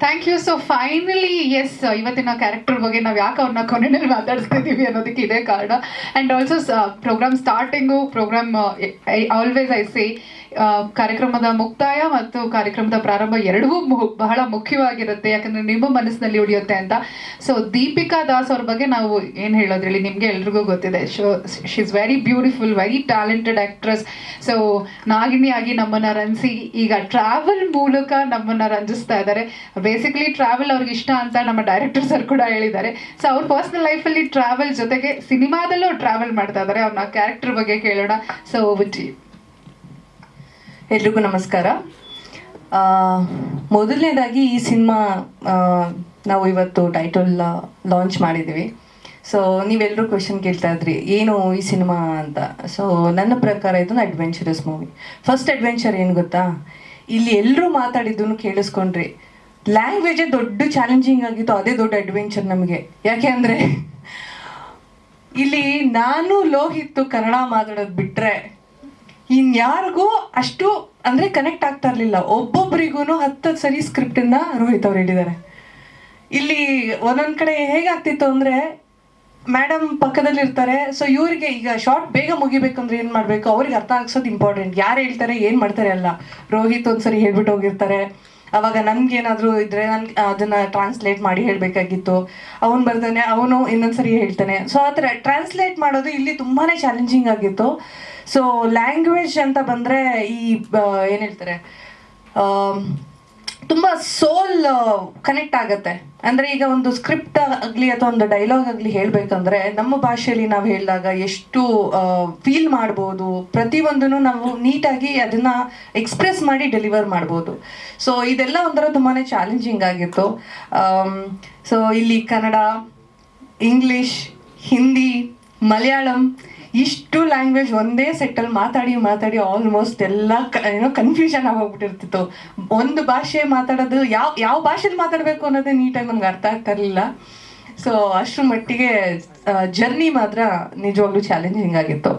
Thank you so finally yes ಇವತ್ತಿನ character ಬಗ್ಗೆ ನಾವು ಯಾಕೆ ಅವ್ರನ್ನ ಕೊನೆಯಲ್ಲಿ ಮಾತಾಡ್ಸ್ತಿದ್ದೀವಿ ಅನ್ನೋದಕ್ಕೆ ಇದೇ ಕಾರಣ. And also program starting program always I see ಕಾರ್ಯಕ್ರಮದ ಮುಕ್ತಾಯ ಮತ್ತು ಕಾರ್ಯಕ್ರಮದ ಪ್ರಾರಂಭ ಎರಡೂ ಬಹಳ ಮುಖ್ಯವಾಗಿರುತ್ತೆ, ಯಾಕಂದ್ರೆ ನಿಮ್ಮ ಮನಸ್ಸಿನಲ್ಲಿ ಉಳಿಯುತ್ತೆ ಅಂತ. ಸೊ ದೀಪಿಕಾ ದಾಸ್ ಅವ್ರ ಬಗ್ಗೆ ನಾವು ಏನು ಹೇಳೋದು ಹೇಳಿ ನಿಮಗೆ ಎಲ್ರಿಗೂ ಗೊತ್ತಿದೆ. Show she is very beautiful very talented actress so ನಾಗಿಣಿಯಾಗಿ ನಮ್ಮನ್ನು ರಂಜಿಸಿ, ಈಗ ಟ್ರಾವೆಲ್ ಮೂಲಕ ನಮ್ಮನ್ನು ರಂಜಿಸ್ತಾ ಇದ್ದಾರೆ. ಬೇಸಿಕಲಿ ಟ್ರಾವೆಲ್ ಅವ್ರಿಗೆ ಇಷ್ಟ ಅಂತ ನಮ್ಮ ಡೈರೆಕ್ಟರ್ ಸರ್ ಕೂಡ ಹೇಳಿದ್ದಾರೆ. ಸೊ ಅವ್ರ ಪರ್ಸ್ನಲ್ ಲೈಫಲ್ಲಿ ಟ್ರಾವೆಲ್ ಜೊತೆಗೆ ಸಿನಿಮಾದಲ್ಲೂ ಟ್ರಾವೆಲ್ ಮಾಡ್ತಾ ಇದ್ದಾರೆ. ಅವ್ರನ್ನ ಕ್ಯಾರೆಕ್ಟರ್ ಬಗ್ಗೆ ಕೇಳೋಣ. ಸೊ ಎಲ್ರಿಗೂ ನಮಸ್ಕಾರ. ಮೊದಲನೇದಾಗಿ ಈ ಸಿನಿಮಾ ನಾವು ಇವತ್ತು ಟೈಟಲ್ ಲಾಂಚ್ ಮಾಡಿದ್ವಿ ಸೊ ನೀವೆಲ್ಲರೂ ಕ್ವೆಶನ್ ಕೇಳ್ತಾ ಇದ್ರಿ, ಏನು ಈ ಸಿನಿಮಾ ಅಂತ? ಸೊ ನನ್ನ ಪ್ರಕಾರ ಇದೊಂದು ಅಡ್ವೆಂಚರಸ್ ಮೂವಿ ಫಸ್ಟ್ ಅಡ್ವೆಂಚರ್ ಏನು ಗೊತ್ತಾ? ಇಲ್ಲಿ ಎಲ್ಲರೂ ಮಾತಾಡಿದ್ದನ್ನು ಕೇಳಿಸ್ಕೊಂಡ್ರಿ. ಲ್ಯಾಂಗ್ವೇಜೇ ದೊಡ್ಡ ಚಾಲೆಂಜಿಂಗ್ ಆಗಿತ್ತು, ಅದೇ ದೊಡ್ಡ ಅಡ್ವೆಂಚರ್ ನಮಗೆ. ಯಾಕೆ ಅಂದರೆ, ಇಲ್ಲಿ ನಾನು ಲೋಹಿತ್ತು ಕನ್ನಡ ಮಾತಾಡೋದು ಬಿಟ್ರೆ ಇನ್ಯಾರಿಗೂ ಅಷ್ಟು ಅಂದ್ರೆ ಕನೆಕ್ಟ್ ಆಗ್ತಾ ಇರ್ಲಿಲ್ಲ. ಒಬ್ಬೊಬ್ಬರಿಗೂ ಹತ್ತು ಸರಿ ಸ್ಕ್ರಿಪ್ಟ್ ಇಂದ ರೋಹಿತ್ ಅವ್ರು ಹೇಳಿದ್ದಾರೆ. ಇಲ್ಲಿ ಒಂದೊಂದ್ ಕಡೆ ಹೇಗಾಗ್ತಿತ್ತು ಅಂದ್ರೆ ಮೇಡಮ್ ಪಕ್ಕದಲ್ಲಿ ಇರ್ತಾರೆ ಸೊ ಇವರಿಗೆ ಈಗ ಶಾರ್ಟ್ ಬೇಗ ಮುಗಿಬೇಕಂದ್ರೆ ಏನ್ ಮಾಡ್ಬೇಕು? ಅವ್ರಿಗೆ ಅರ್ಥ ಆಗ್ಸೋದು ಇಂಪಾರ್ಟೆಂಟ್ ಯಾರು ಹೇಳ್ತಾರೆ, ಏನ್ ಮಾಡ್ತಾರೆ ಅಲ್ಲ. ರೋಹಿತ್ ಒಂದ್ಸರಿ ಹೇಳ್ಬಿಟ್ಟು ಹೋಗಿರ್ತಾರೆ. ಅವಾಗ ನನ್ಗೇನಾದ್ರೂ ಇದ್ರೆ ನನ್ ಅದನ್ನ ಟ್ರಾನ್ಸ್ಲೇಟ್ ಮಾಡಿ ಹೇಳ್ಬೇಕಾಗಿತ್ತು. ಅವನು ಬರ್ತಾನೆ ಅವನು ಇನ್ನೊಂದ್ಸರಿ ಹೇಳ್ತಾನೆ. ಸೊ ಆ ಥರ ಟ್ರಾನ್ಸ್ಲೇಟ್ ಮಾಡೋದು ಇಲ್ಲಿ ತುಂಬಾನೇ ಚಾಲೆಂಜಿಂಗ್ ಆಗಿತ್ತು. ಸೊ ಲ್ಯಾಂಗ್ವೇಜ್ ಅಂತ ಬಂದ್ರೆ ಈ ಆ, ಏನ್ ಹೇಳ್ತಾರೆ ಆಮ್, ತುಂಬಾ ಸೋಲ್ ಕನೆಕ್ಟ್ ಆಗುತ್ತೆ. ಅಂದ್ರೆ ಈಗ ಒಂದು ಸ್ಕ್ರಿಪ್ಟ್ ಆಗಲಿ ಅಥವಾ ಒಂದು ಡೈಲಾಗ್ ಆಗಲಿ ಹೇಳಬೇಕಂದ್ರೆ ನಮ್ಮ ಭಾಷೆಯಲ್ಲಿ ನಾವು ಹೇಳಿದಾಗ ಎಷ್ಟು ಫೀಲ್ ಮಾಡ್ಬೋದು. ಪ್ರತಿಯೊಂದನ್ನು ನಾವು ನೀಟಾಗಿ ಅದನ್ನ ಎಕ್ಸ್ಪ್ರೆಸ್ ಮಾಡಿ ಡೆಲಿವರ್ ಮಾಡ್ಬೋದು. ಸೊ ಇದೆಲ್ಲ ಒಂಥರ ತುಂಬಾ ಚಾಲೆಂಜಿಂಗ್ ಆಗಿತ್ತು. ಸೊ ಇಲ್ಲಿ ಕನ್ನಡ ಇಂಗ್ಲಿಷ್ ಹಿಂದಿ ಮಲಯಾಳಂ ಇಷ್ಟು ಲ್ಯಾಂಗ್ವೇಜ್ ಒಂದೇ ಸೆಟ್ಟಲ್ಲಿ ಮಾತಾಡಿ ಮಾತಾಡಿ ಆಲ್ಮೋಸ್ಟ್ ಎಲ್ಲ ಏನೋ ಕನ್ಫ್ಯೂಷನ್ ಆಗೋಗ್ಬಿಟ್ಟಿರ್ತಿತ್ತು. ಒಂದು ಭಾಷೆ ಮಾತಾಡೋದು ಯಾವ ಯಾವ ಭಾಷೆಲಿ ಮಾತಾಡಬೇಕು ಅನ್ನೋದೇ ನೀಟಾಗಿ ನಮ್ಗೆ ಅರ್ಥ ಆಗ್ತಾ ಇರಲಿಲ್ಲ. ಸೊ ಅಷ್ಟರ ಮಟ್ಟಿಗೆ ಜರ್ನಿ ಮಾತ್ರ ನಿಜವಾಗ್ಲೂ ಚಾಲೆಂಜಿಂಗ್ ಆಗಿತ್ತು.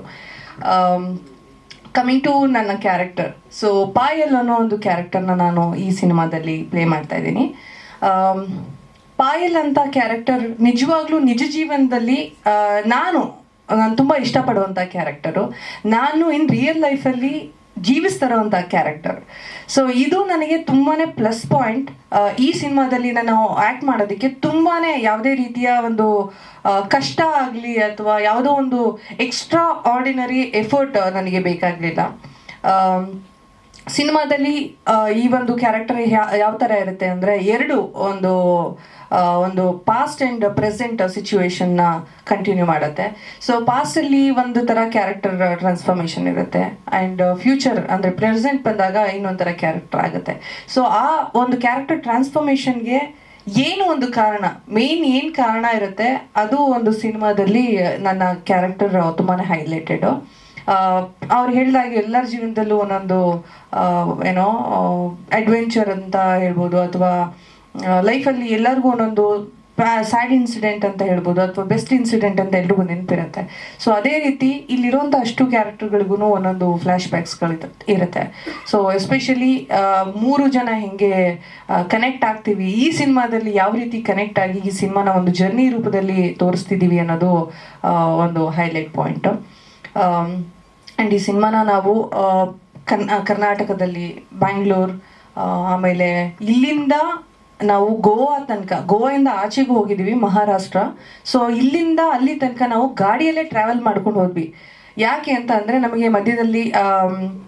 ಕಮಿಂಗ್ ಟು ನನ್ನ ಕ್ಯಾರೆಕ್ಟರ್ ಸೊ ಪಾಯಲ್ ಅನ್ನೋ ಒಂದು ಕ್ಯಾರೆಕ್ಟರ್ನ ನಾನು ಈ ಸಿನಿಮಾದಲ್ಲಿ ಪ್ಲೇ ಮಾಡ್ತಾ ಇದ್ದೀನಿ. ಪಾಯಲ್ ಅಂತ ಕ್ಯಾರೆಕ್ಟರ್ ನಿಜವಾಗ್ಲೂ ನಿಜ ಜೀವನದಲ್ಲಿ ನಾನು ನಾನು ತುಂಬ ಇಷ್ಟಪಡುವಂಥ ಕ್ಯಾರೆಕ್ಟರು ನಾನು ಇನ್ ರಿಯಲ್ ಲೈಫಲ್ಲಿ ಜೀವಿಸ್ತಿರೋವಂಥ ಕ್ಯಾರೆಕ್ಟರ್ ಸೊ ಇದು ನನಗೆ ತುಂಬಾ ಪ್ಲಸ್ ಪಾಯಿಂಟ್ ಈ ಸಿನಿಮಾದಲ್ಲಿ ನಾನು ಆ್ಯಕ್ಟ್ ಮಾಡೋದಕ್ಕೆ ತುಂಬಾ ಯಾವುದೇ ರೀತಿಯ ಒಂದು ಕಷ್ಟ ಆಗಲಿ ಅಥವಾ ಯಾವುದೋ ಒಂದು ಎಕ್ಸ್ಟ್ರಾ ಆರ್ಡಿನರಿ ಎಫರ್ಟ್ ನನಗೆ ಬೇಕಾಗಲಿಲ್ಲ. ಸಿನಿಮಾದಲ್ಲಿ ಈ ಒಂದು ಕ್ಯಾರೆಕ್ಟರ್ ಯಾವ ಥರ ಇರುತ್ತೆ ಅಂದರೆ ಎರಡು ಒಂದು ಒಂದು ಪಾಸ್ಟ್ ಆ್ಯಂಡ್ ಪ್ರೆಸೆಂಟ್ ಸಿಚುವೇಶನ್ನ ಕಂಟಿನ್ಯೂ ಮಾಡುತ್ತೆ. ಸೊ ಪಾಸ್ಟಲ್ಲಿ ಒಂದು ಥರ ಕ್ಯಾರೆಕ್ಟರ್ ಟ್ರಾನ್ಸ್ಫಾರ್ಮೇಷನ್ ಇರುತ್ತೆ ಆ್ಯಂಡ್ ಫ್ಯೂಚರ್ ಅಂದರೆ ಪ್ರೆಸೆಂಟ್ ಬಂದಾಗ ಇನ್ನೊಂದು ಥರ ಕ್ಯಾರೆಕ್ಟರ್ ಆಗುತ್ತೆ. ಸೊ ಆ ಒಂದು ಕ್ಯಾರೆಕ್ಟರ್ ಟ್ರಾನ್ಸ್ಫಾರ್ಮೇಷನ್ಗೆ ಏನು ಒಂದು ಕಾರಣ ಮೇನ್ ಏನು ಕಾರಣ ಇರುತ್ತೆ, ಅದು ಒಂದು ಸಿನಿಮಾದಲ್ಲಿ ನನ್ನ ಕ್ಯಾರೆಕ್ಟರ್ ತುಂಬಾ ಹೈಲೈಟೆಡು ಅವ್ರು ಹೇಳಿದಾಗ ಎಲ್ಲರ ಜೀವನದಲ್ಲೂ ಒಂದೊಂದು ಏನೋ ಅಡ್ವೆಂಚರ್ ಅಂತ ಹೇಳ್ಬೋದು ಅಥವಾ ಲೈಫಲ್ಲಿ ಎಲ್ಲರಿಗೂ ಒಂದೊಂದು ಸ್ಯಾಡ್ ಇನ್ಸಿಡೆಂಟ್ ಅಂತ ಹೇಳ್ಬೋದು ಅಥವಾ ಬೆಸ್ಟ್ ಇನ್ಸಿಡೆಂಟ್ ಅಂತ ಎಲ್ರಿಗೂ ನೆನಪಿರುತ್ತೆ. ಸೊ ಅದೇ ರೀತಿ ಇಲ್ಲಿರುವಂಥ ಅಷ್ಟು ಕ್ಯಾರೆಕ್ಟರ್ಗಳಿಗೂ ಒಂದೊಂದು ಫ್ಲ್ಯಾಶ್ ಬ್ಯಾಕ್ಸ್ಗಳು ಇರುತ್ತೆ. ಸೊ ಎಸ್ಪೆಷಲಿ ಮೂರು ಜನ ಹೆಂಗೆ ಕನೆಕ್ಟ್ ಆಗ್ತೀವಿ, ಈ ಸಿನಿಮಾದಲ್ಲಿ ಯಾವ ರೀತಿ ಕನೆಕ್ಟ್ ಆಗಿ ಈ ಸಿನಿಮಾನ ಒಂದು ಜರ್ನಿ ರೂಪದಲ್ಲಿ ತೋರಿಸ್ತಿದ್ದೀವಿ ಅನ್ನೋದು ಒಂದು ಹೈಲೈಟ್ ಪಾಯಿಂಟು ಆ್ಯಂಡ್ ಈ ಸಿನಿಮಾನ ನಾವು ಕನ್ ಕರ್ನಾಟಕದಲ್ಲಿ ಬ್ಯಾಂಗ್ಳೂರ್ ಆಮೇಲೆ ಇಲ್ಲಿಂದ ನಾವು ಗೋವಾ ತನಕ ಗೋವಾದಿಂದ ಆಚೆಗೂ ಹೋಗಿದ್ದೀವಿ, ಮಹಾರಾಷ್ಟ್ರ. ಸೊ ಇಲ್ಲಿಂದ ಅಲ್ಲಿ ತನಕ ನಾವು ಗಾಡಿಯಲ್ಲೇ ಟ್ರಾವೆಲ್ ಮಾಡ್ಕೊಂಡು ಹೋದ್ವಿ. ಯಾಕೆ ಅಂತ ಅಂದರೆ ನಮಗೆ ಮಧ್ಯದಲ್ಲಿ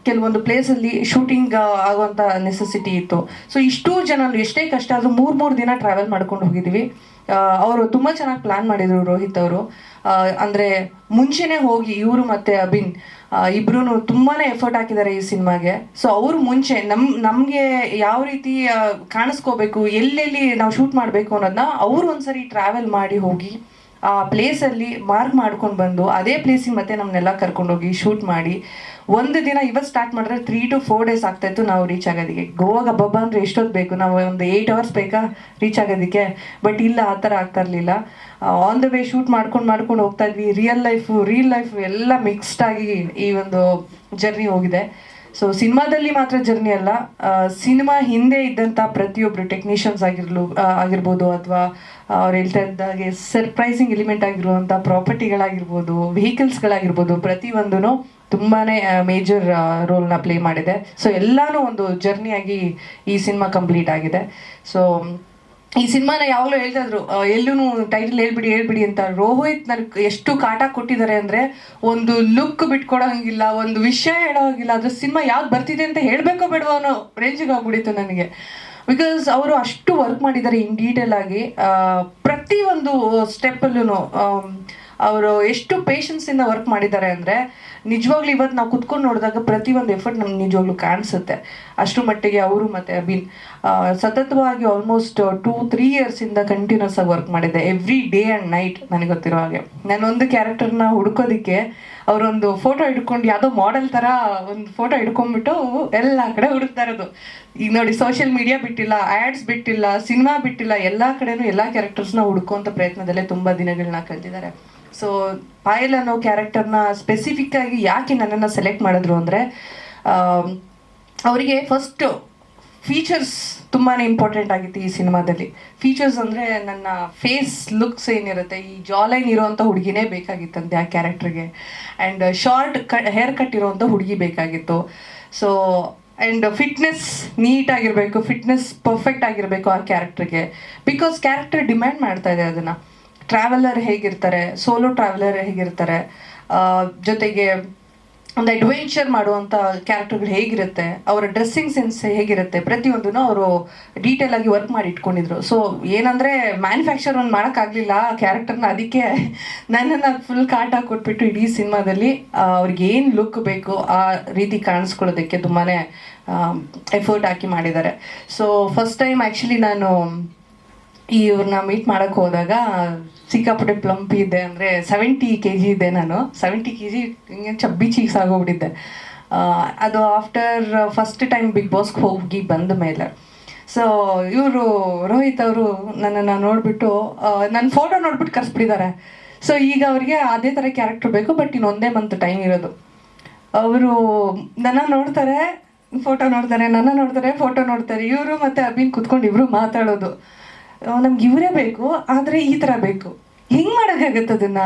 ಕೆಲವೊಂದು ಪ್ಲೇಸಲ್ಲಿ ಶೂಟಿಂಗ್ ಆಗುವಂಥ ನೆಸೆಸಿಟಿ ಇತ್ತು. ಸೊ ಇಷ್ಟೂ ಜನ, ಎಷ್ಟೇ ಕಷ್ಟ ಆದರೂ ಮೂರು ಮೂರು ದಿನ ಟ್ರಾವೆಲ್ ಮಾಡ್ಕೊಂಡು ಹೋಗಿದ್ದೀವಿ. ಅವರು ತುಂಬ ಚೆನ್ನಾಗಿ ಪ್ಲಾನ್ ಮಾಡಿದರು ರೋಹಿತ್ ಅವರು. ಅಂದರೆ ಮುಂಚೆನೇ ಹೋಗಿ ಇವರು ಮತ್ತು ಅಭಿನ್ ಇಬ್ರು ತುಂಬಾನೇ ಎಫರ್ಟ್ ಹಾಕಿದ್ದಾರೆ ಈ ಸಿನಿಮಾಗೆ. ಸೊ ಅವರು ಮುಂಚೆ ನಮ್, ನಮಗೆ ಯಾವ ರೀತಿ ಕಾಣಿಸ್ಕೋಬೇಕು, ಎಲ್ಲೆಲ್ಲಿ ನಾವು ಶೂಟ್ ಮಾಡಬೇಕು ಅನ್ನೋದನ್ನ ಅವ್ರು ಒಂದ್ಸರಿ ಟ್ರಾವೆಲ್ ಮಾಡಿ ಹೋಗಿ ಆ ಪ್ಲೇಸಲ್ಲಿ ಮಾರ್ಕ್ ಮಾಡ್ಕೊಂಡು ಬಂದು ಅದೇ ಪ್ಲೇಸಿಗೆ ಮತ್ತೆ ನಮ್ಮನ್ನೆಲ್ಲ ಕರ್ಕೊಂಡೋಗಿ ಶೂಟ್ ಮಾಡಿ. ಒಂದು ದಿನ ಇವತ್ತು ಸ್ಟಾರ್ಟ್ ಮಾಡಿದ್ರೆ ತ್ರೀ ಟು ಫೋರ್ ಡೇಸ್ ಆಗ್ತಾಯಿತ್ತು ನಾವು ರೀಚ್ ಆಗೋದಕ್ಕೆ. ಗೋವಾಗ ಹಬ್ಬ ಅಂದರೆ ಎಷ್ಟೊತ್ತು ಬೇಕು? ನಾವು ಒಂದು ಏಯ್ಟ್ ಅವರ್ಸ್ ಬೇಕಾ ರೀಚ್ ಆಗೋದಕ್ಕೆ? ಬಟ್ ಇಲ್ಲ, ಆ ಥರ ಆಗ್ತಾ ಇರಲಿಲ್ಲ. ಆನ್ ದ ವೇ ಶೂಟ್ ಮಾಡ್ಕೊಂಡು ಮಾಡ್ಕೊಂಡು ಹೋಗ್ತಾ ಇದ್ವಿ. ರಿಯಲ್ ಲೈಫು ರಿಯಲ್ ಲೈಫ್ ಎಲ್ಲ ಮಿಕ್ಸ್ಡ್ ಆಗಿ ಈ ಒಂದು ಜರ್ನಿ ಹೋಗಿದೆ. ಸೊ ಸಿನಿಮಾದಲ್ಲಿ ಮಾತ್ರ ಜರ್ನಿ ಅಲ್ಲ. ಸಿನಿಮಾ ಹಿಂದೆ ಇದ್ದಂಥ ಪ್ರತಿಯೊಬ್ಬರು ಟೆಕ್ನಿಷಿಯನ್ಸ್ ಆಗಿರ್ಲು ಆಗಿರ್ಬೋದು ಅಥವಾ ಅವ್ರು ಹೇಳ್ತಾ ಇದ್ದಾಗೆ ಸರ್ಪ್ರೈಸಿಂಗ್ ಎಲಿಮೆಂಟ್ ಆಗಿರುವಂಥ ಪ್ರಾಪರ್ಟಿಗಳಾಗಿರ್ಬೋದು ವೆಹಿಕಲ್ಸ್ಗಳಾಗಿರ್ಬೋದು ಪ್ರತಿಯೊಂದೂ ತುಂಬಾ ಮೇಜರ್ ರೋಲ್ನ ಪ್ಲೇ ಮಾಡಿದೆ. ಸೊ ಎಲ್ಲಾನು ಒಂದು ಜರ್ನಿಯಾಗಿ ಈ ಸಿನಿಮಾ ಕಂಪ್ಲೀಟ್ ಆಗಿದೆ. ಸೊ ಈ ಸಿನಿಮಾನ ಯಾವಾಗಲೂ ಹೇಳ್ತಾ ಇದ್ರು ಎಲ್ಲೂ ಟೈಟಲ್ ಹೇಳ್ಬಿಡಿ ಹೇಳ್ಬಿಡಿ ಅಂತ ರೋಹಿತ್ ನನಗೆ ಎಷ್ಟು ಕಾಟ ಕೊಟ್ಟಿದ್ದಾರೆ ಅಂದ್ರೆ ಒಂದು ಲುಕ್ ಬಿಟ್ಕೊಡೋಂಗಿಲ್ಲ, ಒಂದು ವಿಷಯ ಹೇಳೋ ಹಂಗಿಲ್ಲ ಅದ್ರ ಸಿನಿಮಾ ಯಾವ್ದು ಬರ್ತಿದೆ ಅಂತ ಹೇಳಬೇಕೋ ಬೇಡವೋ ಅನ್ನೋ ರೇಂಜಿಗೆ ಆಗ್ಬಿಡಿತ್ತು ನನಗೆ. ಬಿಕಾಸ್ ಅವರು ಅಷ್ಟು ವರ್ಕ್ ಮಾಡಿದ್ದಾರೆ ಇನ್ ಡೀಟೇಲ್ ಆಗಿ ಪ್ರತಿ ಒಂದು ಸ್ಟೆಪ್ ಸ್ಟೆಪ್ಪಲ್ಲೂ ಅವರು ಎಷ್ಟು ಪೇಷನ್ಸಿಂದ ವರ್ಕ್ ಮಾಡಿದ್ದಾರೆ ಅಂದರೆ ನಿಜವಾಗ್ಲೂ ಇವತ್ತು ನಾವು ಕುತ್ಕೊಂಡು ನೋಡಿದಾಗ ಪ್ರತಿಯೊಂದು ಎಫರ್ಟ್ ನಮ್ಗೆ ನಿಜವಾಗ್ಲೂ ಕಾಣಿಸುತ್ತೆ. ಅಷ್ಟು ಮಟ್ಟಿಗೆ ಅವರು ಮತ್ತು ಅಭಿನ್ ಸತತವಾಗಿ ಆಲ್ಮೋಸ್ಟ್ ಟೂ ತ್ರೀ ಇಯರ್ಸಿಂದ ಕಂಟಿನ್ಯೂಸ್ ಆಗಿ ವರ್ಕ್ ಮಾಡಿದ್ದೆ. ಎವ್ರಿ ಡೇ ಆ್ಯಂಡ್ ನೈಟ್ ನನಗೆ ಗೊತ್ತಿರೋ ಹಾಗೆ. ನಾನೊಂದು ಕ್ಯಾರೆಕ್ಟರ್ನ ಹುಡ್ಕೋದಕ್ಕೆ ಅವರೊಂದು ಫೋಟೋ ಹಿಡ್ಕೊಂಡು ಯಾವುದೋ ಮಾಡೆಲ್ ಥರ ಒಂದು ಫೋಟೋ ಹಿಡ್ಕೊಂಡ್ಬಿಟ್ಟು ಎಲ್ಲ ಕಡೆ ಹುಡುಕ್ತಾ ಇರೋದು. ಈಗ ನೋಡಿ ಸೋಷಿಯಲ್ ಮೀಡಿಯಾ ಬಿಟ್ಟಿಲ್ಲ ಆ್ಯಡ್ಸ್ ಬಿಟ್ಟಿಲ್ಲ ಸಿನಿಮಾ ಬಿಟ್ಟಿಲ್ಲ, ಎಲ್ಲ ಕಡೆನೂ ಎಲ್ಲ ಕ್ಯಾರೆಕ್ಟರ್ಸ್ನ ಹುಡ್ಕೋಂಥ ಪ್ರಯತ್ನದಲ್ಲೇ ತುಂಬ ದಿನಗಳನ್ನ ಕಳೆದಿದ್ದಾರೆ ಸೊ ಪಾಯಲ್ ಅನ್ನೋ ಕ್ಯಾರೆಕ್ಟರ್ನ ಸ್ಪೆಸಿಫಿಕ್ ಆಗಿ ಯಾಕೆ ನನ್ನನ್ನು ಸೆಲೆಕ್ಟ್ ಮಾಡಿದ್ರು ಅಂದರೆ ಅವರಿಗೆ ಫಸ್ಟ್ ಫೀಚರ್ಸ್ ತುಂಬಾ ಇಂಪಾರ್ಟೆಂಟ್ ಆಗಿತ್ತು ಈ ಸಿನಿಮಾದಲ್ಲಿ. ಫೀಚರ್ಸ್ ಅಂದರೆ ನನ್ನ ಫೇಸ್ ಲುಕ್ಸ್ ಏನಿರುತ್ತೆ, ಈ ಜಾಲೈನ್ ಇರೋವಂಥ ಹುಡುಗಿನೇ ಬೇಕಾಗಿತ್ತಂತೆ ಆ ಕ್ಯಾರೆಕ್ಟರ್ಗೆ and short cut haircut ಇರೋವಂಥ ಹುಡುಗಿ ಬೇಕಾಗಿತ್ತು. ಸೊ ಆ್ಯಂಡ್ ಫಿಟ್ನೆಸ್ ನೀಟಾಗಿರಬೇಕು ಫಿಟ್ನೆಸ್ ಪರ್ಫೆಕ್ಟ್ ಆಗಿರಬೇಕು ಆ ಕ್ಯಾರೆಕ್ಟರ್ಗೆ ಬಿಕಾಸ್ ಕ್ಯಾರೆಕ್ಟರ್ ಡಿಮ್ಯಾಂಡ್ ಮಾಡ್ತಾ ಇದೆ ಅದನ್ನು. ಟ್ರಾವೆಲರ್ ಹೇಗಿರ್ತಾರೆ ಸೋಲೋ ಟ್ರಾವೆಲರ್ ಹೇಗಿರ್ತಾರೆ ಜೊತೆಗೆ ಒಂದು ಅಡ್ವೆಂಚರ್ ಮಾಡುವಂಥ ಕ್ಯಾರೆಕ್ಟರ್ಗಳು ಹೇಗಿರುತ್ತೆ, ಅವರ ಡ್ರೆಸ್ಸಿಂಗ್ ಸೆನ್ಸ್ ಹೇಗಿರುತ್ತೆ, ಪ್ರತಿಯೊಂದನ್ನು ಅವರು ಡೀಟೇಲ್ ಆಗಿ ವರ್ಕ್ ಮಾಡಿ ಇಟ್ಕೊಂಡಿದ್ರು. ಸೊ ಏನಂದರೆ ಮ್ಯಾನುಫ್ಯಾಕ್ಚರ್ ಒಂದು ಮಾಡೋಕ್ಕಾಗಲಿಲ್ಲ, ಆ ಕ್ಯಾರೆಕ್ಟರ್ನ ಅದಕ್ಕೆ ನನ್ನನ್ನು ಫುಲ್ ಕಾಟ ಕೊಟ್ಬಿಟ್ಟು ಇಡೀ ಸಿನಿಮಾದಲ್ಲಿ ಅವ್ರಿಗೆ ಏನು ಲುಕ್ ಬೇಕು ಆ ರೀತಿ ಕಾಣಿಸ್ಕೊಳ್ಳೋದಕ್ಕೆ ತುಂಬಾ ಎಫರ್ಟ್ ಹಾಕಿ ಮಾಡಿದ್ದಾರೆ. ಸೊ ಫಸ್ಟ್ ಟೈಮ್ ಆ್ಯಕ್ಚುಲಿ ನಾನು ಇವ್ರನ್ನ ಮೀಟ್ ಮಾಡಕ್ ಹೋದಾಗ ಸಿಕ್ಕಾಪಟ್ಟೆ ಪ್ಲಂಪ್ ಇದೆ ಅಂದರೆ ಸೆವೆಂಟಿ ಕೆ ಜಿ ಇದೆ ನಾನು. ಸೆವೆಂಟಿ ಕೆ ಜಿ ಹಿಂಗೆ ಚಬ್ಬಿ ಚೀಸ್ ಆಗೋಗ್ಬಿಟ್ಟಿದ್ದೆ ಅದು ಆಫ್ಟರ್ ಫಸ್ಟ್ ಟೈಮ್ ಬಿಗ್ ಬಾಸ್ಗೆ ಹೋಗಿ ಬಂದ ಮೇಲೆ. ಸೊ ಇವರು ರೋಹಿತ್ ಅವರು ನನ್ನನ್ನು ನೋಡಿಬಿಟ್ಟು ನನ್ನ ಫೋಟೋ ನೋಡ್ಬಿಟ್ಟು ಕರೆಸ್ಬಿಟ್ಟಿದ್ದಾರೆ. ಸೊ ಈಗ ಅವರಿಗೆ ಅದೇ ಥರ ಕ್ಯಾರೆಕ್ಟರ್ ಬೇಕು ಬಟ್ ಇನ್ನೊಂದೇ ಮಂತ್ ಟೈಮ್ ಇರೋದು. ಅವರು ನನ್ನ ನೋಡ್ತಾರೆ ಫೋಟೋ ನೋಡ್ತಾರೆ, ನನ್ನ ನೋಡ್ತಾರೆ ಫೋಟೋ ನೋಡ್ತಾರೆ. ಇವರು ಮತ್ತೆ ಅಭಿನ್ ಕುತ್ಕೊಂಡು ಇಬ್ರು ಮಾತಾಡೋದು. ನಮ್ಗೆ ಇವರೇ ಬೇಕು, ಆದರೆ ಈ ಥರ ಬೇಕು. ಹೆಂಗೆ ಮಾಡೋಕ್ಕಾಗತ್ತೆ ಅದನ್ನ?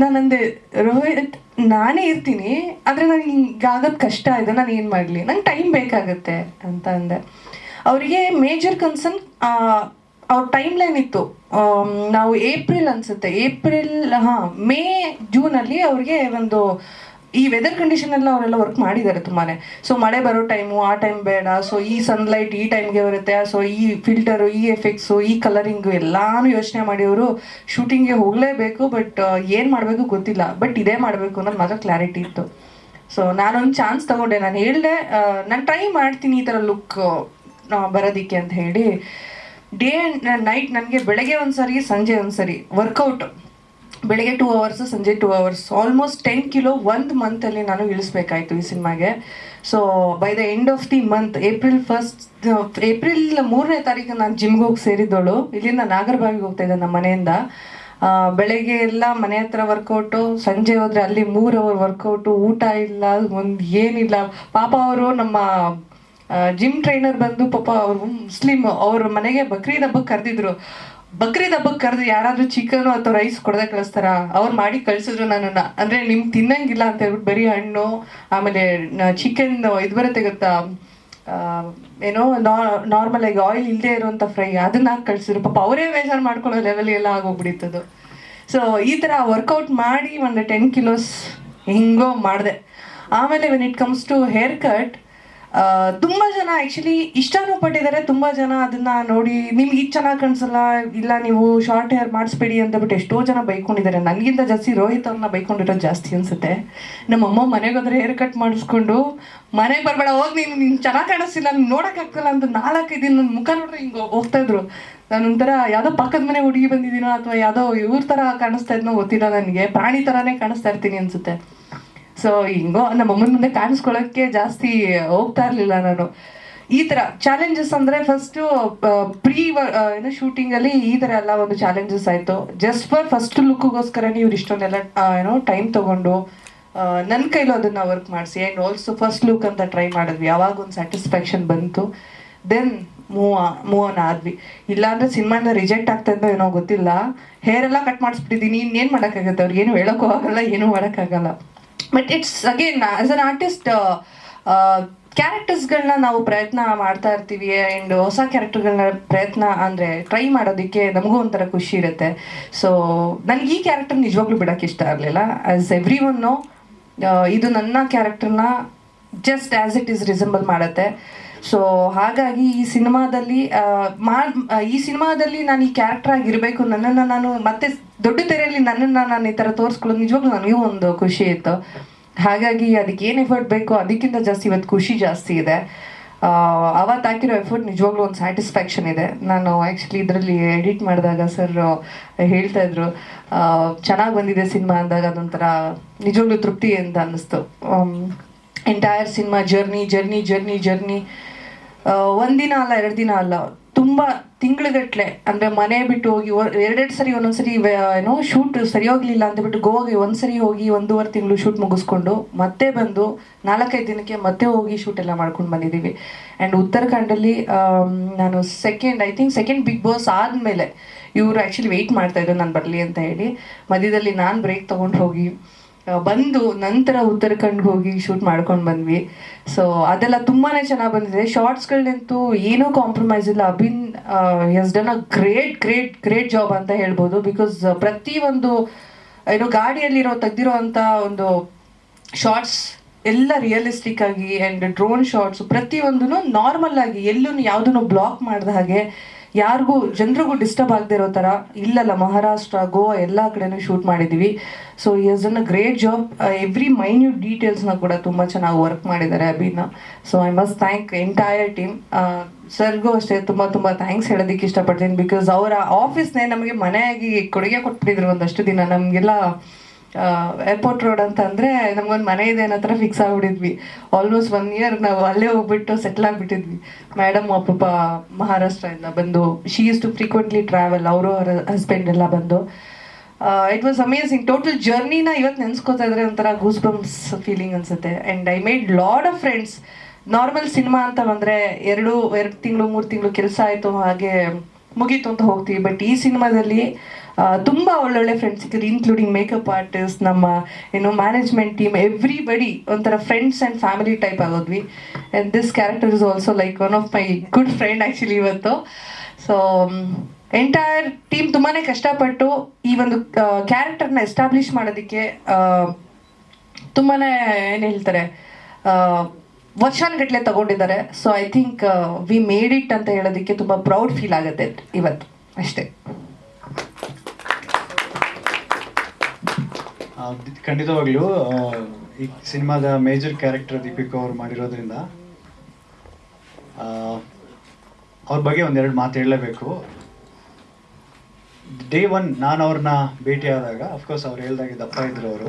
ನಾನಂದೆ, ರೋಹಿತ್, ನಾನೇ ಇರ್ತೀನಿ, ಆದರೆ ನನಗೆ ಹಿಂಗಾಗೋದು ಕಷ್ಟ ಇದೆ, ನಾನು ಏನು ಮಾಡಲಿ? ನಂಗೆ ಟೈಮ್ ಬೇಕಾಗತ್ತೆ ಅಂತ ಅಂದೆ. ಅವರಿಗೆ ಮೇಜರ್ ಕನ್ಸರ್ನ್ ಅವ್ರ ಟೈಮ್ ಲೈನ್ ಇತ್ತು ನಾವು ಏಪ್ರಿಲ್ ಅನ್ಸುತ್ತೆ. ಏಪ್ರಿಲ್ ಹಾಂ, ಮೇ ಜೂನಲ್ಲಿ ಅವ್ರಿಗೆ ಒಂದು ಈ ವೆದರ್ ಕಂಡೀಷನ್ ಎಲ್ಲ ಅವರೆಲ್ಲ ವರ್ಕ್ ಮಾಡಿದ್ದಾರೆ ತುಂಬಾನೇ. ಸೊ ಮಳೆ ಬರೋ ಟೈಮು ಆ ಟೈಮ್ ಬೇಡ. ಸೊ ಈ ಸನ್ಲೈಟ್ ಈ ಟೈಮ್ಗೆ ಬರುತ್ತೆ. ಸೊ ಈ ಫಿಲ್ಟರು ಈ ಎಫೆಕ್ಟ್ಸು ಈ ಕಲರಿಂಗು ಎಲ್ಲಾನು ಯೋಚನೆ ಮಾಡಿ ಅವರು ಶೂಟಿಂಗ್ಗೆ ಹೋಗಲೇಬೇಕು. ಬಟ್ ಏನು ಮಾಡಬೇಕು ಗೊತ್ತಿಲ್ಲ. ಬಟ್ ಇದೇ ಮಾಡಬೇಕು ಅನ್ನೋದು ಮಾತ್ರ ಕ್ಲಾರಿಟಿ ಇತ್ತು. ಸೊ ನಾನೊಂದು ಚಾನ್ಸ್ ತಗೊಂಡೆ. ನಾನು ಹೇಳಿದೆ ನಾನು ಟ್ರೈ ಮಾಡ್ತೀನಿ ಈ ಥರ ಲುಕ್ ಬರೋದಿಕ್ಕೆ ಅಂತ ಹೇಳಿ. ಡೇ ಆ್ಯಂಡ್ ನೈಟ್ ನನಗೆ ಬೆಳಗ್ಗೆ ಒಂದ್ಸರಿ, ಸಂಜೆ ಒಂದ್ಸರಿ ವರ್ಕೌಟ್ ಬೆಳಗ್ಗೆ ಟೂ ಅವರ್ಸ್ ಸಂಜೆ two hours almost ten kilo ಒಂದು ಮಂತಲ್ಲಿ ನಾನು ಇಳಿಸ್ಬೇಕಾಯ್ತು ಈ ಸಿನಿಮಾಗೆ. So by the end of the month April first April ಮೂರನೇ ತಾರೀಕು ನಾನು ಜಿಮ್ಗೆ ಹೋಗಿ ಸೇರಿದ್ದವಳು. ಇಲ್ಲಿಂದ ನಾಗರಬಾವಿಗೆ ಹೋಗ್ತಾ ಇದ್ದೆ ನಮ್ಮ ಮನೆಯಿಂದ. ಬೆಳಗ್ಗೆ ಎಲ್ಲ ಮನೆ ಹತ್ರ ವರ್ಕೌಟು ಸಂಜೆ ಹೋದ್ರೆ ಅಲ್ಲಿ ಮೂರು ಅವರ್ ವರ್ಕೌಟು ಊಟ ಇಲ್ಲ, ಒಂದು ಏನಿಲ್ಲ. ಪಾಪ ಅವರು ನಮ್ಮ ಜಿಮ್ ಟ್ರೈನರ್ ಬಂದು ಪಾಪ ಅವರು ಮುಸ್ಲಿಮ್ ಅವ್ರ ಮನೆಗೆ ಬಕ್ರೀದ್ ಹಬ್ಬಕ್ಕೆ ಕರೆದಿದ್ರು. ಬಕ್ರೀದ್ ಹಬ್ಬಕ್ಕೆ ಕರೆದು ಯಾರಾದ್ರೂ ಚಿಕನ್ ಅಥವಾ ರೈಸ್ ಕೊಡದೆ ಕಳಿಸ್ತಾರ? ಅವ್ರು ಮಾಡಿ ಕಳ್ಸಿದ್ರು ನನ್ನನ್ನ. ಅಂದ್ರೆ ನಿಮ್ ತಿನ್ನಂಗಿಲ್ಲ ಅಂತ ಹೇಳ್ಬಿಟ್ಟು ಬರೀ ಹಣ್ಣು, ಆಮೇಲೆ ಚಿಕನ್ ಇದು ಬರುತ್ತೆ ಗೊತ್ತಾ? ಏನೋ ನಾರ್ಮಲ್ ಆಗಿ ಆಯಿಲ್ ಇಲ್ಲದೆ ಇರುವಂತ ಫ್ರೈ ಅದನ್ನ ಹಾಕಿ ಕಳ್ಸಿದ್ರು. ಪಾಪ ಅವರೇ ಬೇಜಾರು ಮಾಡ್ಕೊಳ್ಳೋ ಲೆವೆಲ್ ಎಲ್ಲ ಆಗೋಗ್ಬಿಡಿತ್ತದು ಸೊ ಈ ತರ ವರ್ಕೌಟ್ ಮಾಡಿ ಒಂದು ಟೆನ್ ಕಿಲೋಸ್ ಹಿಂಗೋ ಮಾಡಿದೆ. ಆಮೇಲೆ when it comes to haircut ತುಂಬ ಜನ ಆಕ್ಚುಲಿ ಇಷ್ಟನೂ ಪಟ್ಟಿದ್ದಾರೆ, ತುಂಬಾ ಜನ ಅದನ್ನ ನೋಡಿ ನಿಮ್ಗೆ ಇದು ಚೆನ್ನಾಗಿ ಕಾಣಿಸಲ್ಲ, ಇಲ್ಲ ನೀವು ಶಾರ್ಟ್ ಹೇರ್ ಮಾಡಿಸ್ಬೇಡಿ ಅಂತ ಬಿಟ್ಟು ಎಷ್ಟೋ ಜನ ಬೈಕೊಂಡಿದ್ದಾರೆ. ನನಗಿಂತ ಜಾಸ್ತಿ ರೋಹಿತ್ ಅವ್ರನ್ನ ಬೈಕೊಂಡಿರೋದು ಜಾಸ್ತಿ ಅನ್ಸುತ್ತೆ. ನಮ್ಮಮ್ಮ ಮನೆಗೆ ಹೋದ್ರೆ ಹೇರ್ ಕಟ್ ಮಾಡಿಸ್ಕೊಂಡು ಮನೆಗೆ ಬರಬೇಡ, ಹೋಗಿ ನೀನು, ನಿನ್ ಚೆನ್ನಾಗಿ ಕಾಣಿಸ್ತಿಲ್ಲ, ನೀನು ನೋಡೋಕ್ಕಾಗ್ತಿಲ್ಲ ಅಂತ ನಾಲ್ಕೈದು ನನ್ನ ಮುಖ ನೋಡ್ರೆ ಹಿಂಗೆ ಹೋಗ್ತಾ ಇದ್ರು. ನಾನು ಒಂಥರ ಯಾವುದೋ ಪಕ್ಕದ ಮನೆ ಹುಡುಗಿ ಬಂದಿದ್ದೀನೋ ಅಥವಾ ಯಾವುದೋ ಇವ್ರ ಥರ ಕಾಣಿಸ್ತಾ ಇದ್ನೋ ಗೊತ್ತಿಲ್ಲ ನನಗೆ. ಪ್ರಾಣಿ ಥರನೇ ಕಾಣಿಸ್ತಾ ಇರ್ತೀನಿ ಅನ್ಸುತ್ತೆ. ಸೊ ಹಿಂಗೋ, ನಮ್ಮ ಅಮ್ಮನ ಮುಂದೆ ಕಾಣಿಸ್ಕೊಳ್ಳೋಕ್ಕೆ ಜಾಸ್ತಿ ಹೋಗ್ತಾ ಇರಲಿಲ್ಲ ನಾನು. ಈ ಥರ ಚಾಲೆಂಜಸ್ ಅಂದರೆ ಫಸ್ಟು ಪ್ರೀ ಏನೋ ಶೂಟಿಂಗಲ್ಲಿ ಈ ಥರ ಎಲ್ಲ ಒಂದು ಚಾಲೆಂಜಸ್ ಆಯಿತು. ಜಸ್ಟ್ ಫಾರ್ ಫಸ್ಟ್ ಲುಕ್ಗೋಸ್ಕರ ನೀವು ಇಷ್ಟೊಂದೆಲ್ಲ ಏನೋ ಟೈಮ್ ತಗೊಂಡು ನನ್ನ ಕೈಲೂ ಅದನ್ನ ವರ್ಕ್ ಮಾಡಿಸಿ. ಆ್ಯಂಡ್ ಆಲ್ಸೋ ಫಸ್ಟ್ ಲುಕ್ ಅಂತ ಟ್ರೈ ಮಾಡಿದ್ವಿ. ಯಾವಾಗ ಒಂದು ಸ್ಯಾಟಿಸ್ಫ್ಯಾಕ್ಷನ್ ಬಂತು. ದೆನ್ ಮೂವ್ ಮೂವ್ ಆನ್ ಆದ್ವಿ. ಇಲ್ಲಾಂದ್ರೆ ಸಿನಿಮಾನ ರಿಜೆಕ್ಟ್ ಆಗ್ತಾ ಇದ್ದೋ ಏನೋ ಗೊತ್ತಿಲ್ಲ. ಹೇರ್ ಎಲ್ಲ ಕಟ್ ಮಾಡಿಸ್ಬಿಟ್ಟಿದ್ದೀನಿ. ಇನ್ನೇನು ಮಾಡೋಕ್ಕಾಗತ್ತೆ? ಅವ್ರಿಗೆ ಏನು ಹೇಳೋಕ್ಕೂ ಆಗಲ್ಲ, ಏನೂ ಮಾಡೋಕ್ಕಾಗಲ್ಲ. But it's again as an artist ಕ್ಯಾರೆಕ್ಟರ್ಸ್ಗಳನ್ನ ನಾವು ಪ್ರಯತ್ನ ಮಾಡ್ತಾ ಇರ್ತೀವಿ ಆ್ಯಂಡ್ ಹೊಸ ಕ್ಯಾರೆಕ್ಟರ್ಗಳನ್ನ ಪ್ರಯತ್ನ ಅಂದರೆ ಟ್ರೈ ಮಾಡೋದಕ್ಕೆ ನಮಗೂ ಒಂಥರ ಖುಷಿ ಇರುತ್ತೆ. ಸೊ ನನಗೆ ಈ ಕ್ಯಾರೆಕ್ಟರ್ ನಿಜವಾಗ್ಲೂ ಬಿಡೋಕ್ಕೆ ಇಷ್ಟ ಆಗಲಿಲ್ಲ. ಆ್ಯಸ್ ಎವ್ರಿ ಒನ್ನು ಇದು ನನ್ನ ಕ್ಯಾರೆಕ್ಟರ್ನ just as it is resemble ಮಾಡುತ್ತೆ. ಸೊ ಹಾಗಾಗಿ ಈ ಸಿನಿಮಾದಲ್ಲಿ ಈ ಸಿನಿಮಾದಲ್ಲಿ ನಾನು ಈ ಕ್ಯಾರೆಕ್ಟರ್ ಆಗಿರಬೇಕು, ನನ್ನನ್ನು ನಾನು ಮತ್ತೆ ದೊಡ್ಡ ತೆರೆಯಲ್ಲಿ ನನ್ನನ್ನು ನಾನು ಈ ಥರ ತೋರಿಸ್ಕೊಳ್ಳೋದು ನಿಜವಾಗ್ಲೂ ನನಗೂ ಒಂದು ಖುಷಿ ಇತ್ತು. ಹಾಗಾಗಿ ಅದಕ್ಕೆ ಏನು ಎಫರ್ಟ್ ಬೇಕು, ಅದಕ್ಕಿಂತ ಜಾಸ್ತಿ ಇವತ್ತು ಖುಷಿ ಜಾಸ್ತಿ ಇದೆ. ಅವತ್ತು ಹಾಕಿರೋ ಎಫರ್ಟ್ ನಿಜವಾಗ್ಲೂ ಒಂದು ಸ್ಯಾಟಿಸ್ಫ್ಯಾಕ್ಷನ್ ಇದೆ. ನಾನು ಆ್ಯಕ್ಚುಲಿ ಇದರಲ್ಲಿ ಎಡಿಟ್ ಮಾಡಿದಾಗ ಸರ್ ಹೇಳ್ತಾ ಇದ್ರು ಚೆನ್ನಾಗಿ ಬಂದಿದೆ ಸಿನಿಮಾ ಅಂದಾಗ ಅದೊಂಥರ ನಿಜವಾಗ್ಲೂ ತೃಪ್ತಿ ಅಂತ ಅನ್ನಿಸ್ತು. Entire cinema journey journey journey journey ಒಂದಿನ ಅಲ್ಲ, ಎರಡು ದಿನ ಅಲ್ಲ. ತುಂಬ ತಿಂಗಳುಗಟ್ಲೆ, ಅಂದರೆ ಮನೆ ಬಿಟ್ಟು ಹೋಗಿ ಎರಡೆರಡು ಸರಿ ಒಂದೊಂದ್ಸರಿ ಏನೋ ಶೂಟ್ ಸರಿ ಹೋಗ್ಲಿಲ್ಲ ಅಂತ ಬಿಟ್ಟು ಗೋವಾಗೆ ಒಂದ್ಸರಿ ಹೋಗಿ ಒಂದೂವರೆ ತಿಂಗಳು ಶೂಟ್ ಮುಗಿಸ್ಕೊಂಡು ಮತ್ತೆ ಬಂದು ನಾಲ್ಕೈದು ದಿನಕ್ಕೆ ಮತ್ತೆ ಹೋಗಿ ಶೂಟ್ ಎಲ್ಲ ಮಾಡ್ಕೊಂಡು ಬಂದಿದ್ದೀವಿ. ಆ್ಯಂಡ್ ಉತ್ತರಾಖಂಡಲ್ಲಿ ನಾನು second I think second Bigg Boss ಆದಮೇಲೆ ಇವರು ಆ್ಯಕ್ಚುಲಿ ವೆಯ್ಟ್ ಮಾಡ್ತಾಯಿದ್ರು ನಾನು ಬರಲಿ ಅಂತ ಹೇಳಿ. ಮಧ್ಯದಲ್ಲಿ ನಾನು ಬ್ರೇಕ್ ತೊಗೊಂಡು ಹೋಗಿ ಬಂದು ನಂತರ ಉತ್ತರಾಖಂಡ್ ಹೋಗಿ ಶೂಟ್ ಮಾಡ್ಕೊಂಡು ಬಂದ್ವಿ. ಸೊ ಅದೆಲ್ಲ ತುಂಬಾನೇ ಚೆನ್ನಾಗಿ ಬಂದಿದೆ. ಶಾರ್ಟ್ಸ್ಗಳಂತೂ ಏನೂ ಕಾಂಪ್ರಮೈಸ್ ಇಲ್ಲ. Abhin yes done a great great great job ಅಂತ ಹೇಳ್ಬೋದು. ಬಿಕಾಸ್ ಪ್ರತಿ ಒಂದು ಏನು ಗಾಡಿಯಲ್ಲಿರೋ, ತೆಗ್ದಿರೋ ಅಂತ ಒಂದು ಶಾರ್ಟ್ಸ್ ಎಲ್ಲ ರಿಯಲಿಸ್ಟಿಕ್ ಆಗಿ ಆ್ಯಂಡ್ ಡ್ರೋನ್ ಶಾರ್ಟ್ಸ್ ಪ್ರತಿಯೊಂದೂ ನಾರ್ಮಲ್ ಆಗಿ ಎಲ್ಲೂ ಯಾವುದನ್ನು ಬ್ಲಾಕ್ ಮಾಡಿದ ಹಾಗೆ ಯಾರಿಗೂ ಜನರಿಗೂ ಡಿಸ್ಟರ್ಬ್ ಆಗದೆ ಇರೋ ಥರ ಇಲ್ಲಲ್ಲ, ಮಹಾರಾಷ್ಟ್ರ, ಗೋವಾ ಎಲ್ಲ ಕಡೆನೂ ಶೂಟ್ ಮಾಡಿದ್ದೀವಿ so yes an a great job every minute ಡೀಟೇಲ್ಸ್ನ ಕೂಡ ತುಂಬ ಚೆನ್ನಾಗಿ ವರ್ಕ್ ಮಾಡಿದ್ದಾರೆ ಅಭಿನ. So I must thank entire team ಸರ್ಗೂ ಅಷ್ಟೇ ತುಂಬ ತುಂಬ ಥ್ಯಾಂಕ್ಸ್ ಹೇಳೋದಕ್ಕೆ ಇಷ್ಟಪಡ್ತೀನಿ ಬಿಕಾಸ್ ಅವರ ಆಫೀಸ್ನೇ ನಮಗೆ ಮನೆಯಾಗಿ ಕೊಡುಗೆ ಕೊಟ್ಬಿಟ್ಟಿದ್ರು ಒಂದಷ್ಟು ದಿನ. ನಮಗೆಲ್ಲ ಏರ್ಪೋರ್ಟ್ ರೋಡ್ ಅಂತ ಅಂದರೆ ನಮ್ಗೊಂದು ಮನೆ ಇದೆ ಅನ್ನೋ ಥರ ಫಿಕ್ಸ್ ಆಗ್ಬಿಟ್ಟಿದ್ವಿ. ಆಲ್ಮೋಸ್ಟ್ ಒನ್ ಇಯರ್ ನಾವು ಅಲ್ಲೇ ಹೋಗ್ಬಿಟ್ಟು ಸೆಟ್ಲ್ ಆಗ್ಬಿಟ್ಟಿದ್ವಿ. ಮೇಡಮ್ ಪಾಪ ಮಹಾರಾಷ್ಟ್ರದಿಂದ ಬಂದು she is too frequently travel ಅವರು, ಅವರ ಹಸ್ಬೆಂಡ್ ಎಲ್ಲ ಬಂದು. ಇಟ್ ವಾಸ್ ಅಮೇಸಿಂಗ್ ಟೋಟಲ್ ಜರ್ನಿನ ಇವತ್ತು ನೆನ್ಸ್ಕೋತಾ ಇದ್ರೆ ಒಂಥರ ಗೂಸ್ ಬಂಪ್ಸ್ ಫೀಲಿಂಗ್ ಅನ್ಸುತ್ತೆ. And I made lot of friends normal cinema ಅಂತ ಬಂದರೆ ಎರಡು ಎರಡು ತಿಂಗಳು, ಮೂರು ತಿಂಗಳು ಕೆಲಸ ಆಯಿತು, ಹಾಗೆ ಮುಗೀತು ಅಂತ ಹೋಗ್ತೀವಿ. ಬಟ್ ಈ ಸಿನಿಮಾದಲ್ಲಿ ತುಂಬ ಒಳ್ಳೊಳ್ಳೆ ಫ್ರೆಂಡ್ಸ್ ಸಿಕ್ಕಿದ್ರು ಇನ್ಕ್ಲೂಡಿಂಗ್ ಮೇಕಪ್ ಆರ್ಟಿಸ್ಟ್ ನಮ್ಮ, ಏನು ಮ್ಯಾನೇಜ್ಮೆಂಟ್ ಟೀಮ್ ಎವ್ರಿಬಡಿ ಒಂಥರ friends and family type ಆಗೋದ್ವಿ. And this character is also like one of my good friend actually ಇವತ್ತು. ಸೊ ಎಂಟೈರ್ ಟೀಮ್ ತುಂಬಾ ಕಷ್ಟಪಟ್ಟು ಈ ಒಂದು ಕ್ಯಾರೆಕ್ಟರ್ನ ಎಸ್ಟಾಬ್ಲಿಷ್ ಮಾಡೋದಕ್ಕೆ ತುಂಬಾ ಏನು ಹೇಳ್ತಾರೆ ವರ್ಷಾನ್ಗಟ್ಲೆ ತಗೊಂಡಿದ್ದಾರೆ. So I think we made it ಅಂತ ಹೇಳೋದಕ್ಕೆ ತುಂಬ ಪ್ರೌಡ್ ಫೀಲ್ ಆಗುತ್ತೆ ಇವತ್ತು ಅಷ್ಟೇ. ಖಂಡಿತವಾಗ್ಲೂ ಈ ಸಿನಿಮಾದ ಮೇಜರ್ ಕ್ಯಾರೆಕ್ಟರ್ ದೀಪಿಕಾ ಅವ್ರು ಮಾಡಿರೋದ್ರಿಂದ ಅವ್ರ ಬಗ್ಗೆ ಒಂದೆರಡು ಮಾತು ಹೇಳಲೇಬೇಕು. ಡೇ ಒನ್ ನಾನು ಅವ್ರನ್ನ ಭೇಟಿಯಾದಾಗ ಅಫ್ಕೋರ್ಸ್ ಅವ್ರು ಹೇಳ್ದಾಗೆ ದಪ್ಪ ಇದ್ರು ಅವರು.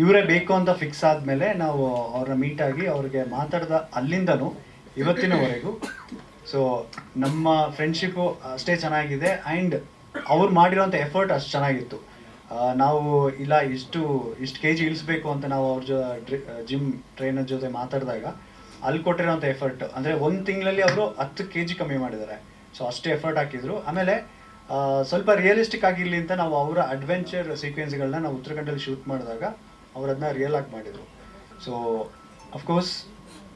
ಇವರೇ ಬೇಕು ಅಂತ ಫಿಕ್ಸ್ ಆದಮೇಲೆ ನಾವು ಅವ್ರನ್ನ ಮೀಟ್ ಆಗಿ ಅವ್ರಿಗೆ ಮಾತಾಡ್ದ ಅಲ್ಲಿಂದನೂ ಇವತ್ತಿನವರೆಗೂ. ಸೊ ನಮ್ಮ ಫ್ರೆಂಡ್ಶಿಪ್ಪು ಅಷ್ಟೇ ಚೆನ್ನಾಗಿದೆ ಆ್ಯಂಡ್ ಅವ್ರು ಮಾಡಿರೋಂಥ ಎಫರ್ಟ್ ಅಷ್ಟು ಚೆನ್ನಾಗಿತ್ತು. ನಾವು ಇಲ್ಲ, ಇಷ್ಟು ಇಷ್ಟು ಕೆ ಜಿ ಇಳಿಸ್ಬೇಕು ಅಂತ ನಾವು ಅವ್ರ ಜೊ ಜಿಮ್ ಟ್ರೈನರ್ ಜೊತೆ ಮಾತಾಡಿದಾಗ ಅಲ್ಲಿ ಕೊಟ್ಟಿರೋಂಥ ಎಫರ್ಟ್ ಅಂದರೆ ಒಂದು ತಿಂಗಳಲ್ಲಿ ಅವರು ಹತ್ತು ಕೆ ಜಿ ಕಮ್ಮಿ ಮಾಡಿದ್ದಾರೆ. ಸೊ ಅಷ್ಟು ಎಫರ್ಟ್ ಹಾಕಿದ್ರು. ಆಮೇಲೆ ಸ್ವಲ್ಪ ರಿಯಲಿಸ್ಟಿಕ್ ಆಗಿರಲಿ ಅಂತ ನಾವು ಅವರ ಅಡ್ವೆಂಚರ್ ಸೀಕ್ವೆನ್ಸ್ಗಳನ್ನ ನಾವು ಉತ್ತರಾಖಂಡಲ್ಲಿ ಶೂಟ್ ಮಾಡಿದಾಗ ಅವ್ರು ಅದನ್ನ ರಿಯಲ್ ಆಗಿ ಮಾಡಿದರು. ಸೊ ಅಫ್ಕೋರ್ಸ್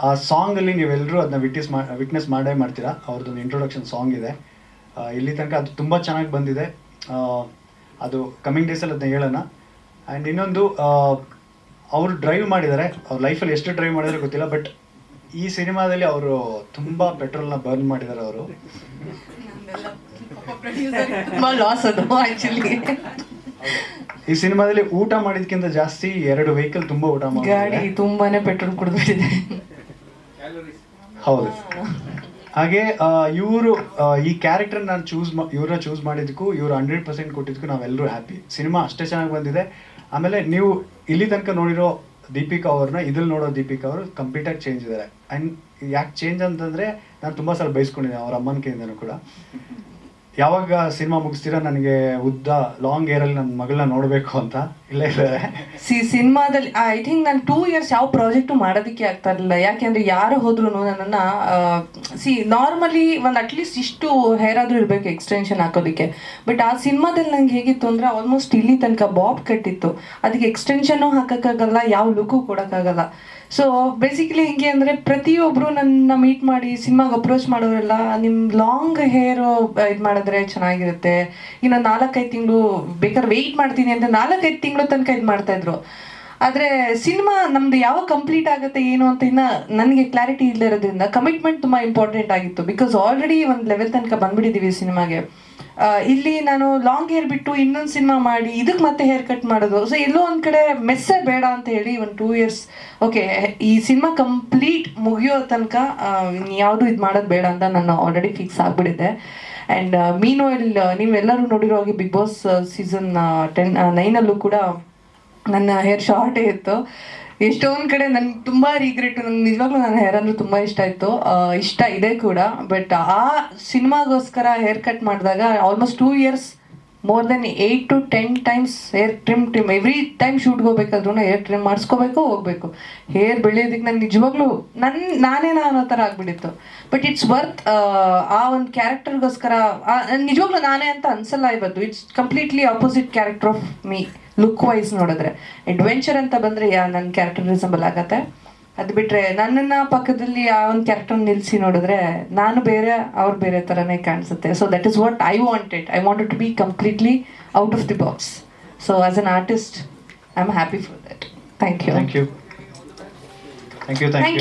ಆ ಸಾಂಗಲ್ಲಿ ನೀವೆಲ್ಲರೂ ಅದನ್ನ ವಿಟ್ನೆಸ್ ಮಾ ವಿಟ್ನೆಸ್ ಮಾಡೇ ಮಾಡ್ತೀರಾ? ಅವ್ರದ್ದೊಂದು ಇಂಟ್ರೊಡಕ್ಷನ್ ಸಾಂಗ್ ಇದೆ. ಇಲ್ಲಿ ತನಕ ಅದು ತುಂಬ ಚೆನ್ನಾಗಿ ಬಂದಿದೆ. ಅದು ಕಮಿಂಗ್ ಡೇಸಲ್ಲಿ ಅದನ್ನ ಹೇಳೋಣ. ಆ್ಯಂಡ್ ಇನ್ನೊಂದು ಅವರು ಡ್ರೈವ್ ಮಾಡಿದ್ದಾರೆ. ಅವ್ರ ಲೈಫಲ್ಲಿ ಎಷ್ಟು ಡ್ರೈವ್ ಮಾಡಿದ್ರೆ ಗೊತ್ತಿಲ್ಲ ಬಟ್ ಈ ಸಿನಿಮಾದಲ್ಲಿ ಅವರು ತುಂಬ ಪೆಟ್ರೋಲ್ನ ಬರ್ನ್ ಮಾಡಿದ್ದಾರೆ ಅವರು. ತುಂಬ ಲಾಸ್ ಅದು ಆ್ಯಕ್ಚುಲಿ ಈ ಸಿನಿಮಾದಲ್ಲಿ ಊಟ ಮಾಡಿದ್ಕಿಂತ ಜಾಸ್ತಿ ಎರಡು ವೆಹಿಕಲ್ ತುಂಬಾ ಊಟ ಗಾಡಿ ಮಾಡಿದ್ದಾರೆ ತುಂಬಾನೇ ಪೆಟ್ರೋಲ್ ಕುಡಿದ್ಬಿಟ್ಟಿದೆ. ಹೌದು. ಹಾಗೆ ಇವರು ಈ ಕ್ಯಾರೆಕ್ಟರ್ ನಾನು ಚೂಸ್ ಇವ್ರನ್ನ ಚೂಸ್ ಮಾಡಿದ್ದಕ್ಕೂ ಇವ್ರು ಹಂಡ್ರೆಡ್ ಪರ್ಸೆಂಟ್ ಕೊಟ್ಟಿದ್ದಕ್ಕೂ ನಾವೆಲ್ಲರೂ ಹ್ಯಾಪಿ ಸಿನಿಮಾ ಅಷ್ಟೇ ಚೆನ್ನಾಗಿ ಬಂದಿದೆ. ಆಮೇಲೆ ನೀವು ಇಲ್ಲಿ ತನಕ ನೋಡಿರೋ ದೀಪಿಕಾ ಅವ್ರನ್ನ ಇದ್ರಲ್ಲಿ ನೋಡೋ ದೀಪಿಕಾ ಅವರು ಕಂಪ್ಲೀಟಾಗಿ ಚೇಂಜ್ ಇದ್ದಾರೆ ಆ್ಯಂಡ್ ಯಾಕೆ ಚೇಂಜ್ ಅಂತಂದರೆ ನಾನು ತುಂಬ ಸಲ ಬೈಸ್ಕೊಂಡಿದ್ದೆ ಅವ್ರ ಅಮ್ಮನ ಕೈಯಿಂದನೂ ಕೂಡ. ಯಾವಾಗ ಸಿನಿಮಾ ಮುಗಿಸ್ತೀರಾ? ನನಗೆ ಉದ್ದ ಲಾಂಗ್ ಏರಲ್ಲಿ ನನ್ನ ಮಗಳನ್ನ ನೋಡಬೇಕು ಅಂತ. ಇಲ್ಲೇ ಸಿ, ಸಿನಿಮಾದಲ್ಲಿ ಐ ಥಿಂಕ್ ನಾನು ಟೂ ಇಯರ್ಸ್ ಯಾವ ಪ್ರಾಜೆಕ್ಟು ಮಾಡೋದಕ್ಕೆ ಆಗ್ತಾ ಇರಲಿಲ್ಲ. ಯಾಕೆಂದ್ರೆ ಯಾರು ಹೋದ್ರು ನನ್ನನ್ನು ಸಿ ನಾರ್ಮಲಿ ಒಂದು ಅಟ್ಲೀಸ್ಟ್ ಇಷ್ಟು ಹೇರ್ ಆದ್ರೂ ಇರಬೇಕು ಎಕ್ಸ್ಟೆನ್ಷನ್ ಹಾಕೋದಕ್ಕೆ. ಬಟ್ ಆ ಸಿನಿಮಾದಲ್ಲಿ ನಂಗೆ ಹೇಗಿತ್ತು ಅಂದರೆ ಆಲ್ಮೋಸ್ಟ್ ಇಲ್ಲಿ ತನಕ ಬಾಬ್ ಕಟ್ಟಿತ್ತು. ಅದಕ್ಕೆ ಎಕ್ಸ್ಟೆನ್ಷನು ಹಾಕೋಕ್ಕಾಗಲ್ಲ, ಯಾವ ಲುಕ್ಕು ಕೊಡೋಕ್ಕಾಗಲ್ಲ. ಸೊ ಬೇಸಿಕಲಿ ಹೆಂಗೆ ಅಂದರೆ ಪ್ರತಿಯೊಬ್ಬರು ನನ್ನ ಮೀಟ್ ಮಾಡಿ, ಸಿನಿಮಾಗೆ ಅಪ್ರೋಚ್ ಮಾಡೋರೆಲ್ಲ ನಿಮ್ಮ ಲಾಂಗ್ ಹೇರು ಇದು ಮಾಡಿದ್ರೆ ಚೆನ್ನಾಗಿರುತ್ತೆ. ಇನ್ನು ನಾಲ್ಕೈದು ತಿಂಗಳು ಬೇಕಾದ್ರೆ ವೆಯ್ಟ್ ಮಾಡ್ತೀನಿ ಅಂತ ನಾಲ್ಕೈದು ತಿಂಗಳು ತನಕ ಇದು ಮಾಡ್ತಾ ಇದ್ರು. ಆದರೆ ಸಿನಿಮಾ ನಮ್ದು ಯಾವ ಕಂಪ್ಲೀಟ್ ಆಗುತ್ತೆ ಏನು ಅಂತ ಇನ್ನ ನನಗೆ ಕ್ಲಾರಿಟಿ ಇಲ್ಲ ಇರೋದ್ರಿಂದ ಕಮಿಟ್ಮೆಂಟ್ ತುಂಬ ಇಂಪಾರ್ಟೆಂಟ್ ಆಗಿತ್ತು. ಬಿಕಾಸ್ ಆಲ್ರೆಡಿ ಒಂದು ಲೆವೆಲ್ ತನಕ ಬಂದ್ಬಿಟ್ಟಿದ್ದೀವಿ ಸಿನಿಮಾಗೆ ಇಲ್ಲಿ ನಾನು ಲಾಂಗ್ ಹೇರ್ ಬಿಟ್ಟು ಇನ್ನೊಂದು ಸಿನಿಮಾ ಮಾಡಿ ಇದಕ್ಕೆ ಮತ್ತೆ ಹೇರ್ ಕಟ್ ಮಾಡೋದು. ಸೊ ಎಲ್ಲೋ ಒಂದು ಕಡೆ ಮೆಸ್ಸೇ ಬೇಡ ಅಂತ ಹೇಳಿ ಒಂದು ಟೂ ಇಯರ್ಸ್ ಓಕೆ ಈ ಸಿನಿಮಾ ಕಂಪ್ಲೀಟ್ ಮುಗಿಯೋ ತನಕ ಯಾವುದು ಇದು ಮಾಡೋದು ಬೇಡ ಅಂತ ನಾನು ಆಲ್ರೆಡಿ ಫಿಕ್ಸ್ ಆಗಿಬಿಟ್ಟಿದ್ದೆ. ಆ್ಯಂಡ್ ಮೀನು ಇಲ್ಲಿ ನೀವೆಲ್ಲರೂ ನೋಡಿರೋ ಹಾಗೆ ಬಿಗ್ ಬಾಸ್ ಸೀಸನ್ ಟೆನ್ ನೈನಲ್ಲೂ ಕೂಡ ನನ್ನ ಹೇರ್ ಶಾರ್ಟೇ ಇತ್ತು. ಎಷ್ಟೊಂದು ಕಡೆ ನನಗೆ ತುಂಬ ರೀಗ್ರೆಟ್ ನಂಗೆ ನಿಜವಾಗ್ಲೂ ನನ್ನ ಹೇರ್ ಅಂದ್ರೆ ತುಂಬ ಇಷ್ಟ ಇತ್ತು. ಇಷ್ಟ ಇದೆ ಕೂಡ ಬಟ್ ಆ ಸಿನಿಮಾಗೋಸ್ಕರ ಹೇರ್ ಕಟ್ ಮಾಡಿದಾಗ almost two years more than eight to ten times hair trim trim every time ಶೂಟ್ಗೆ ಹೋಗ್ಬೇಕಾದ್ರೂ ಹೇರ್ ಟ್ರಿಮ್ ಮಾಡಿಸ್ಕೋಬೇಕು, ಹೋಗ್ಬೇಕು. ಹೇರ್ ಬೆಳೆಯೋದಕ್ಕೆ ನಾನು ನಿಜವಾಗ್ಲೂ ನನ್ನ ನಾನೇ ಅನ್ನೋ ಥರ ಆಗಿಬಿಟ್ಟಿತ್ತು. ಬಟ್ ಇಟ್ಸ್ ವರ್ತ್ ಆ ಒಂದು ಕ್ಯಾರೆಕ್ಟರ್ಗೋಸ್ಕರ ನಿಜವಾಗ್ಲೂ ನಾನೇ ಅಂತ ಅನ್ಸಲ್ಲ ಇವತ್ತು. It's completely opposite character of me look wise ನೋಡಿದ್ರೆ. ಅಡ್ವೆಂಚರ್ ಅಂತ ಬಂದರೆ, ಯಾ ನನ್ನ ಕ್ಯಾರೆಕ್ಟರ್ ರಿಸಂಬಲ್ ಆಗತ್ತೆ ಅದು ಬಿಟ್ರೆ ನನ್ನನ್ನ ಪಕ್ಕದಲ್ಲಿ ಆ ಒಂದು ಕ್ಯಾರೆಕ್ಟರ್ ನಿಲ್ಲಿಸಿ ನೋಡಿದ್ರೆ ನಾನು ಬೇರೆ ಅವ್ರು ಬೇರೆ ಥರನೇ ಕಾಣಿಸುತ್ತೆ. So that is what I wanted I wanted to be completely out of the box so as an artist I am happy for that thank you thank you thank you thank you